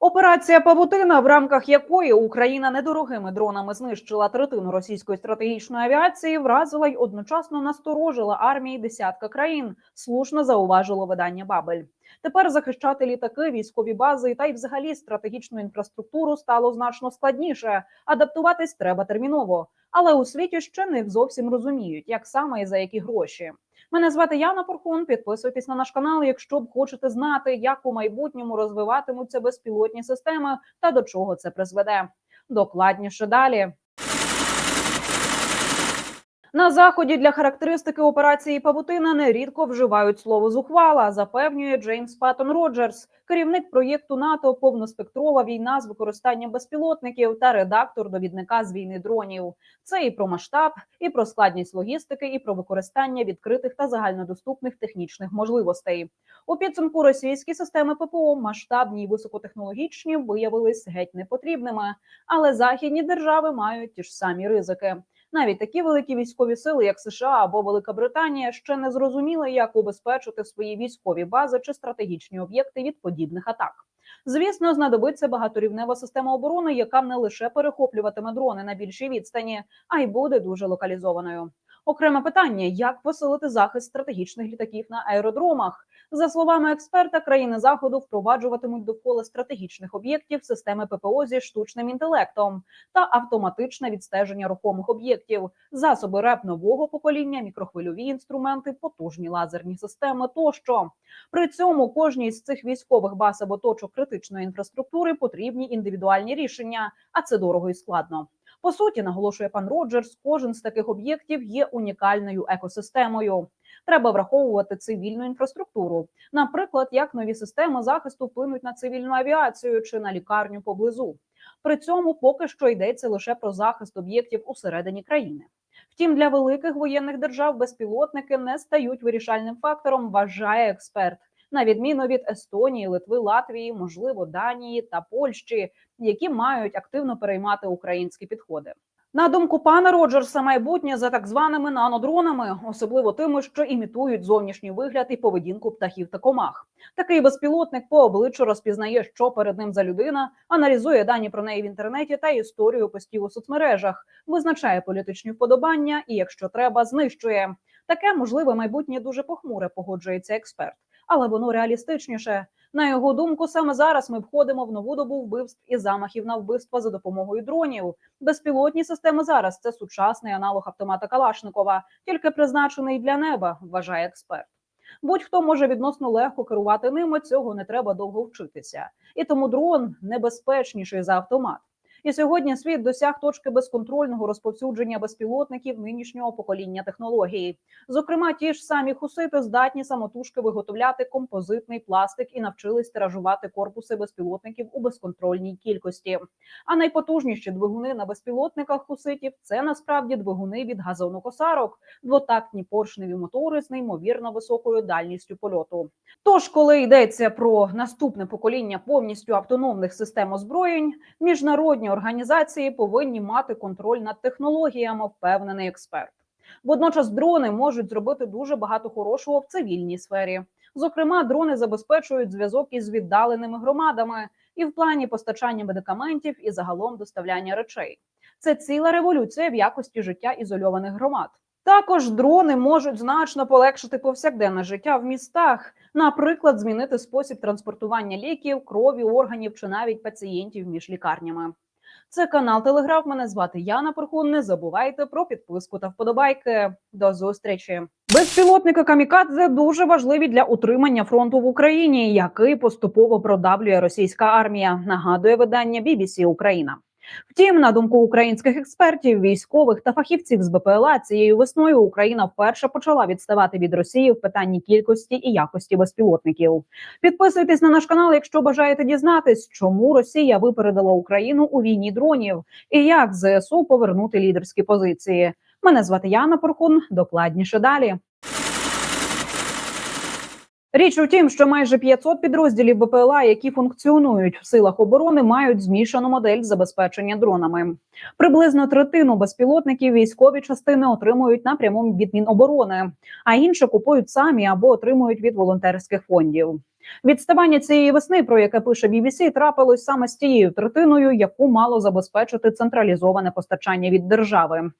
Операція Павутина, в рамках якої Україна недорогими дронами знищила третину російської стратегічної авіації, вразила й одночасно насторожила армії десятка країн. Слушно зауважило видання Бабель. Тепер захищати літаки, військові бази та й взагалі стратегічну інфраструктуру стало значно складніше. Адаптуватись треба терміново, але у світі ще не зовсім розуміють, як саме і за які гроші. Мене звати Яна Порхун. Підписуйтесь на наш канал, якщо б хочете знати, як у майбутньому розвиватимуться безпілотні системи та до чого це призведе. Докладніше далі. На заході для характеристики операції Павутина нерідко вживають слово зухвала, запевнює Джеймс Паттон Роджерс, керівник проєкту НАТО Повноспектрова війна з використанням безпілотників та редактор довідника з війни дронів. Це і про масштаб, і про складність логістики, і про використання відкритих та загальнодоступних технічних можливостей. У підсумку російські системи ППО масштабні і високотехнологічні виявились геть непотрібними, але західні держави мають ті ж самі ризики. Навіть такі великі військові сили, як США або Велика Британія, ще не зрозуміли, як убезпечити свої військові бази чи стратегічні об'єкти від подібних атак. Звісно, знадобиться багаторівнева система оборони, яка не лише перехоплюватиме дрони на більшій відстані, а й буде дуже локалізованою. Окреме питання: як посилити захист стратегічних літаків на аеродромах? За словами експерта, країни заходу впроваджуватимуть довкола стратегічних об'єктів системи ППО зі штучним інтелектом та автоматичне відстеження рухомих об'єктів, засоби РЕП нового покоління, мікрохвильові інструменти, потужні лазерні системи тощо. При цьому кожній з цих військових баз або точок критичної інфраструктури потрібні індивідуальні рішення, а це дорого і складно. По суті, наголошує пан Роджерс, кожен з таких об'єктів є унікальною екосистемою. Треба враховувати цивільну інфраструктуру, наприклад, як нові системи захисту вплинуть на цивільну авіацію чи на лікарню поблизу. При цьому поки що йдеться лише про захист об'єктів усередині країни. Втім, для великих воєнних держав безпілотники не стають вирішальним фактором, вважає експерт. На відміну від Естонії, Литви, Латвії, можливо, Данії та Польщі, які мають активно переймати українські підходи. На думку пана Роджерса, майбутнє за так званими нанодронами, особливо тими, що імітують зовнішній вигляд і поведінку птахів та комах. Такий безпілотник по обличчю розпізнає, що перед ним за людина, аналізує дані про неї в інтернеті та історію постів у соцмережах, визначає політичні вподобання і, якщо треба, знищує. Таке можливе майбутнє дуже похмуре, погоджується експерт, але воно реалістичніше. На його думку, саме зараз ми входимо в нову добу вбивств і замахів на вбивства за допомогою дронів. Безпілотні системи зараз це сучасний аналог автомата Калашникова, тільки призначений для неба, вважає експерт. Будь-хто може відносно легко керувати ними, цього не треба довго вчитися, і тому дрон небезпечніший за автомат. І сьогодні світ досяг точки безконтрольного розповсюдження безпілотників нинішнього покоління технології. Зокрема, ті ж самі хусити здатні самотужки виготовляти композитний пластик і навчились тиражувати корпуси безпілотників у безконтрольній кількості. А найпотужніші двигуни на безпілотниках хуситів це насправді двигуни від газонокосарок, двотактні поршневі мотори з неймовірно високою дальністю польоту. Тож, коли йдеться про наступне покоління повністю автономних систем озброєнь, міжнародні організації повинні мати контроль над технологіями, впевнений експерт. Водночас дрони можуть зробити дуже багато хорошого в цивільній сфері. Зокрема, дрони забезпечують зв'язок із віддаленими громадами і в плані постачання медикаментів і загалом доставляння речей. Це ціла революція в якості життя ізольованих громад. Також дрони можуть значно полегшити повсякденне життя в містах, наприклад, змінити спосіб транспортування ліків, крові, органів чи навіть пацієнтів між лікарнями. Це канал Телеграф. Мене звати Яна Порхун. Не забувайте про підписку та вподобайки. До зустрічі. Безпілотники камікадзе дуже важливі для утримання фронту в Україні, який поступово продавлює російська армія. Нагадує видання BBC Україна. Втім, на думку українських експертів, військових та фахівців з БПЛА цією весною Україна вперше почала відставати від Росії в питанні кількості і якості безпілотників. Підписуйтесь на наш канал, якщо бажаєте дізнатись, чому Росія випередила Україну у війні дронів і як ЗСУ повернути лідерські позиції. Мене звати Яна Порхун. Докладніше далі. Річ у тім, що майже 500 підрозділів БПЛА, які функціонують в силах оборони, мають змішану модель забезпечення дронами. Приблизно третину безпілотників військові частини отримують напряму від Міноборони, а інше купують самі або отримують від волонтерських фондів. Відставання цієї весни, про яке пише BBC, трапилось саме з тією третиною, яку мало забезпечити централізоване постачання від держави.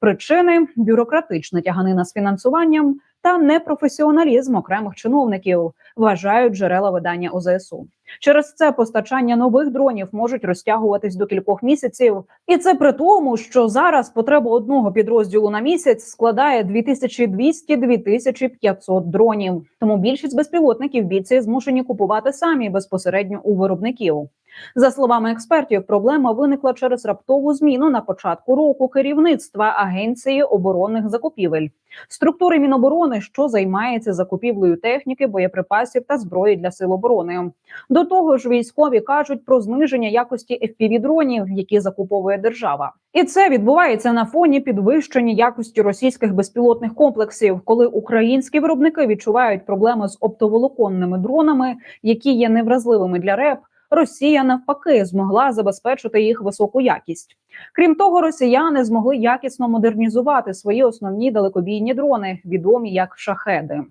Причини бюрократична тяганина з фінансуванням та непрофесіоналізм окремих чиновників, вважають джерела видання ОЗСУ. Через це постачання нових дронів можуть розтягуватись до кількох місяців, і це при тому, що зараз потреба одного підрозділу на місяць складає 2200-2500 дронів. Тому більшість безпілотників бійці змушені купувати самі безпосередньо у виробників. За словами експертів, проблема виникла через раптову зміну на початку року керівництва Агенції оборонних закупівель, структури Міноборони, що займається закупівлею техніки, боєприпасів та зброї для сил оборони. До того ж, військові кажуть про зниження якості fpv дронів, які закуповує держава, і це відбувається на фоні підвищення якості російських безпілотних комплексів, коли українські виробники відчувають проблеми з оптоволоконними дронами, які є невразливими для РЕП. Росія навпаки змогла забезпечити їх високу якість. Крім того, росіяни змогли якісно модернізувати свої основні далекобійні дрони, відомі як шахеди.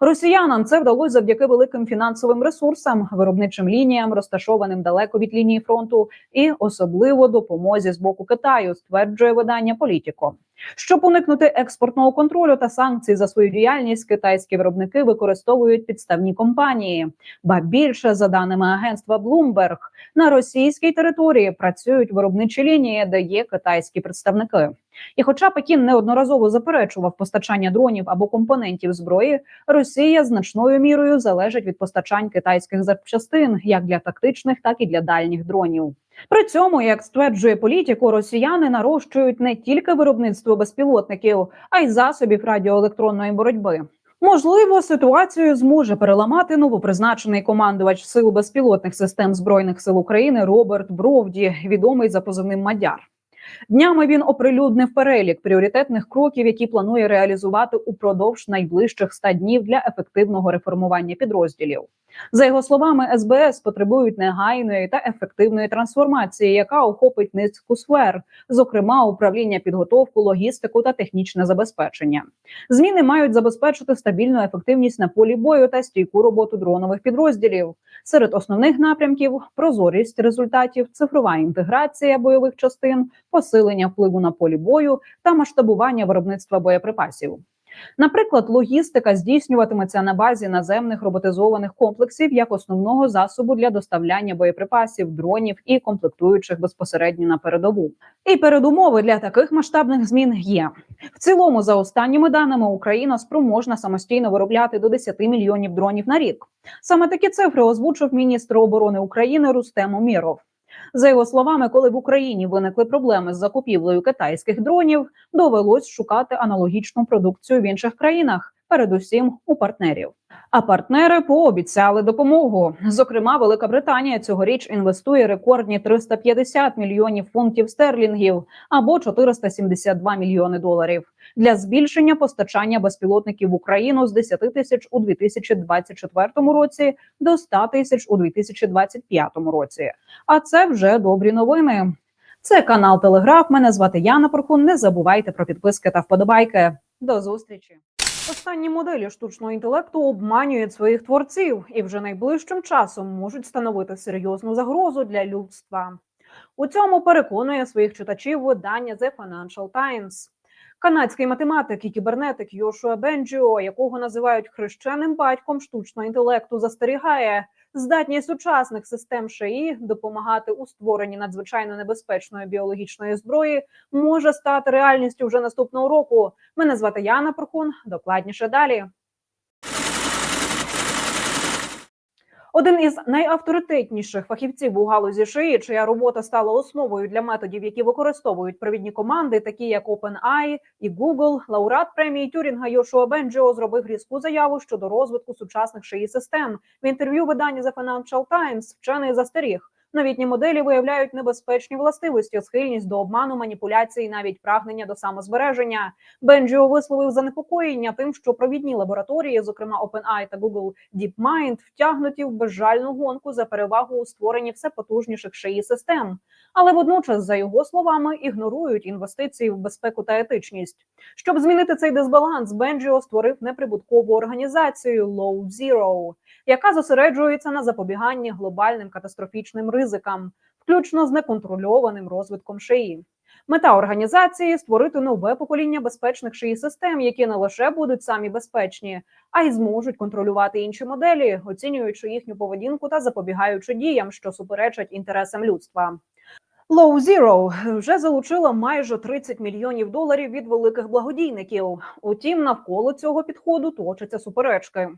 Росіянам це вдалося завдяки великим фінансовим ресурсам, виробничим лініям, розташованим далеко від лінії фронту, і особливо допомозі з боку Китаю, стверджує видання Політіко. Щоб уникнути експортного контролю та санкцій за свою діяльність, китайські виробники використовують підставні компанії. Ба більше за даними агентства Bloomberg, на російській території працюють виробничі лінії, де є китайські представники. І, хоча Пекін неодноразово заперечував постачання дронів або компонентів зброї, Росія значною мірою залежить від постачань китайських запчастин як для тактичних, так і для дальніх дронів. При цьому, як стверджує політику, росіяни нарощують не тільки виробництво безпілотників, а й засобів радіоелектронної боротьби. Можливо, ситуацію зможе переламати новопризначений командувач сил безпілотних систем збройних сил України Роберт Бровді, відомий за позивним Мадяр. Днями він оприлюднив перелік пріоритетних кроків, які планує реалізувати упродовж найближчих 100 днів для ефективного реформування підрозділів. За його словами, СБС потребують негайної та ефективної трансформації, яка охопить низку сфер, зокрема управління підготовку, логістику та технічне забезпечення. Зміни мають забезпечити стабільну ефективність на полі бою та стійку роботу дронових підрозділів. Серед основних напрямків прозорість результатів, цифрова інтеграція бойових частин, посилення впливу на полі бою та масштабування виробництва боєприпасів. Наприклад, логістика здійснюватиметься на базі наземних роботизованих комплексів як основного засобу для доставляння боєприпасів, дронів і комплектуючих безпосередньо на передову. І передумови для таких масштабних змін є в цілому. За останніми даними Україна спроможна самостійно виробляти до 10 мільйонів дронів на рік. Саме такі цифри озвучив міністр оборони України Рустем Уміров. За його словами, коли в Україні виникли проблеми з закупівлею китайських дронів, довелось шукати аналогічну продукцію в інших країнах, передусім у партнерів. А партнери пообіцяли допомогу. Зокрема, Велика Британія цьогоріч інвестує рекордні 350 мільйонів фунтів стерлінгів або 472 мільйони доларів для збільшення постачання безпілотників в Україну з 10 тисяч у 2024 році до 100 тисяч у 2025 році. А це вже добрі новини. Це канал Телеграф. Мене звати Яна Порхун. Не забувайте про підписки та вподобайки. До зустрічі. Останні моделі штучного інтелекту обманюють своїх творців і вже найближчим часом можуть становити серйозну загрозу для людства. У цьому переконує своїх читачів видання The Financial Times. Канадський математик і кібернетик Йошуа Бенджіо, якого називають хрещеним батьком штучного інтелекту, застерігає здатність сучасних систем ШАІ допомагати у створенні надзвичайно небезпечної біологічної зброї може стати реальністю вже наступного року. Мене звати Яна Прохун. Докладніше далі. Один із найавторитетніших фахівців у галузі шиї, чия робота стала основою для методів, які використовують провідні команди, такі як OpenAI і Google, лауреат премії Тюрінга Йошуа Бенджіо зробив різку заяву щодо розвитку сучасних шиї систем. В інтерв'ю видання The Financial Times вчений застеріг. Новітні моделі виявляють небезпечні властивості, схильність до обману, маніпуляцій, і навіть прагнення до самозбереження. Бенджіо висловив занепокоєння тим, що провідні лабораторії, зокрема OpenAI та Google DeepMind, втягнуті в безжальну гонку за перевагу у створенні все потужніших шиї систем, але водночас, за його словами, ігнорують інвестиції в безпеку та етичність. Щоб змінити цей дисбаланс, Бенджіо створив неприбуткову організацію Low Zero, яка зосереджується на запобіганні глобальним катастрофічним ризикам, включно з неконтрольованим розвитком шиї. Мета організації створити нове покоління безпечних шиї систем, які не лише будуть самі безпечні, а й зможуть контролювати інші моделі, оцінюючи їхню поведінку та запобігаючи діям, що суперечать інтересам людства. Low Zero вже залучила майже 30 мільйонів доларів від великих благодійників. Утім, навколо цього підходу точаться суперечки.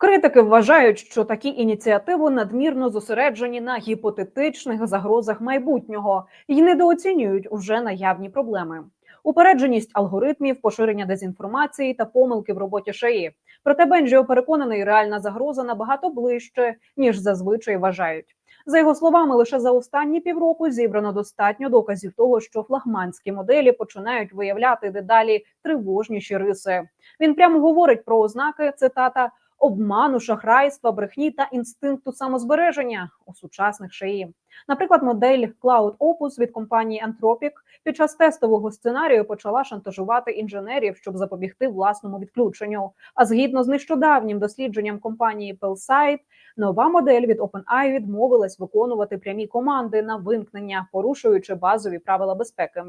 Критики вважають, що такі ініціативи надмірно зосереджені на гіпотетичних загрозах майбутнього і недооцінюють уже наявні проблеми. Упередженість алгоритмів, поширення дезінформації та помилки в роботі шиї. Проте Бенджіо переконаний, реальна загроза набагато ближче ніж зазвичай вважають. За його словами, лише за останні півроку зібрано достатньо доказів того, що флагманські моделі починають виявляти дедалі тривожніші риси. Він прямо говорить про ознаки цитата обману, шахрайства, брехні та інстинкту самозбереження у сучасних шиї. Наприклад, модель Cloud Opus від компанії Anthropic під час тестового сценарію почала шантажувати інженерів, щоб запобігти власному відключенню. А згідно з нещодавнім дослідженням компанії Pellside, нова модель від OpenAI відмовилась виконувати прямі команди на вимкнення, порушуючи базові правила безпеки.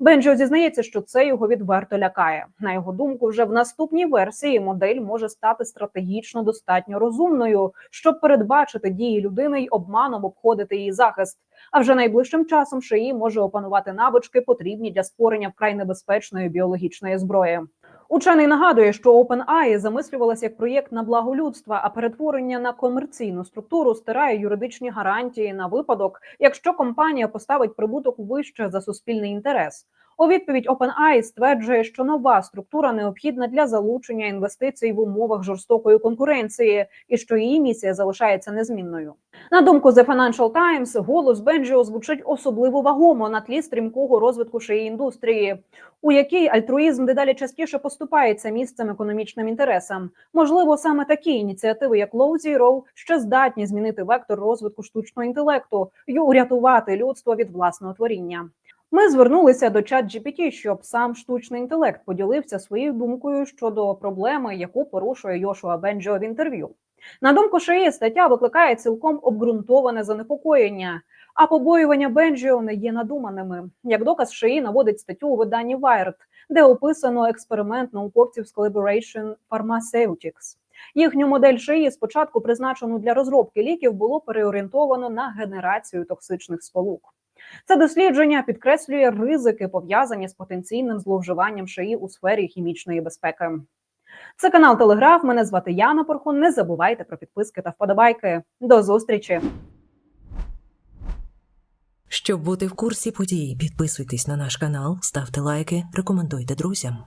Бенджо зізнається, що це його відверто лякає. На його думку, вже в наступній версії модель може стати стратегічно достатньо розумною, щоб передбачити дії людини й обманом обходити її захист. А вже найближчим часом шиї може опанувати навички, потрібні для створення вкрай небезпечної біологічної зброї. Учений нагадує, що OpenAI замислювалася як проєкт на благо людства, а перетворення на комерційну структуру стирає юридичні гарантії на випадок, якщо компанія поставить прибуток вище за суспільний інтерес. У відповідь OpenAI стверджує, що нова структура необхідна для залучення інвестицій в умовах жорстокої конкуренції, і що її місія залишається незмінною. На думку The Financial Times, голос Бенджіо звучить особливо вагомо на тлі стрімкого розвитку шиї індустрії, у якій альтруїзм дедалі частіше поступається місцем економічним інтересам. Можливо, саме такі ініціативи, як Low Zero, ще здатні змінити вектор розвитку штучного інтелекту і урятувати людство від власного творіння. Ми звернулися до ChatGPT, щоб сам штучний інтелект поділився своєю думкою щодо проблеми, яку порушує Йошуа Бенджо в інтерв'ю. На думку Шиї, стаття викликає цілком обґрунтоване занепокоєння, а побоювання Бенджіо не є надуманими. Як доказ Шиї наводить статтю у виданні Wired, де описано експеримент науковців з Collaboration Pharmaceutics. Їхню модель шиї спочатку призначену для розробки ліків було переорієнтовано на генерацію токсичних сполук. Це дослідження підкреслює ризики, пов'язані з потенційним зловживанням шиї у сфері хімічної безпеки. Це канал Телеграф. Мене звати Яна Порхун. Не забувайте про підписки та вподобайки. До зустрічі! Щоб бути в курсі подій, підписуйтесь на наш канал, ставте лайки, рекомендуйте друзям.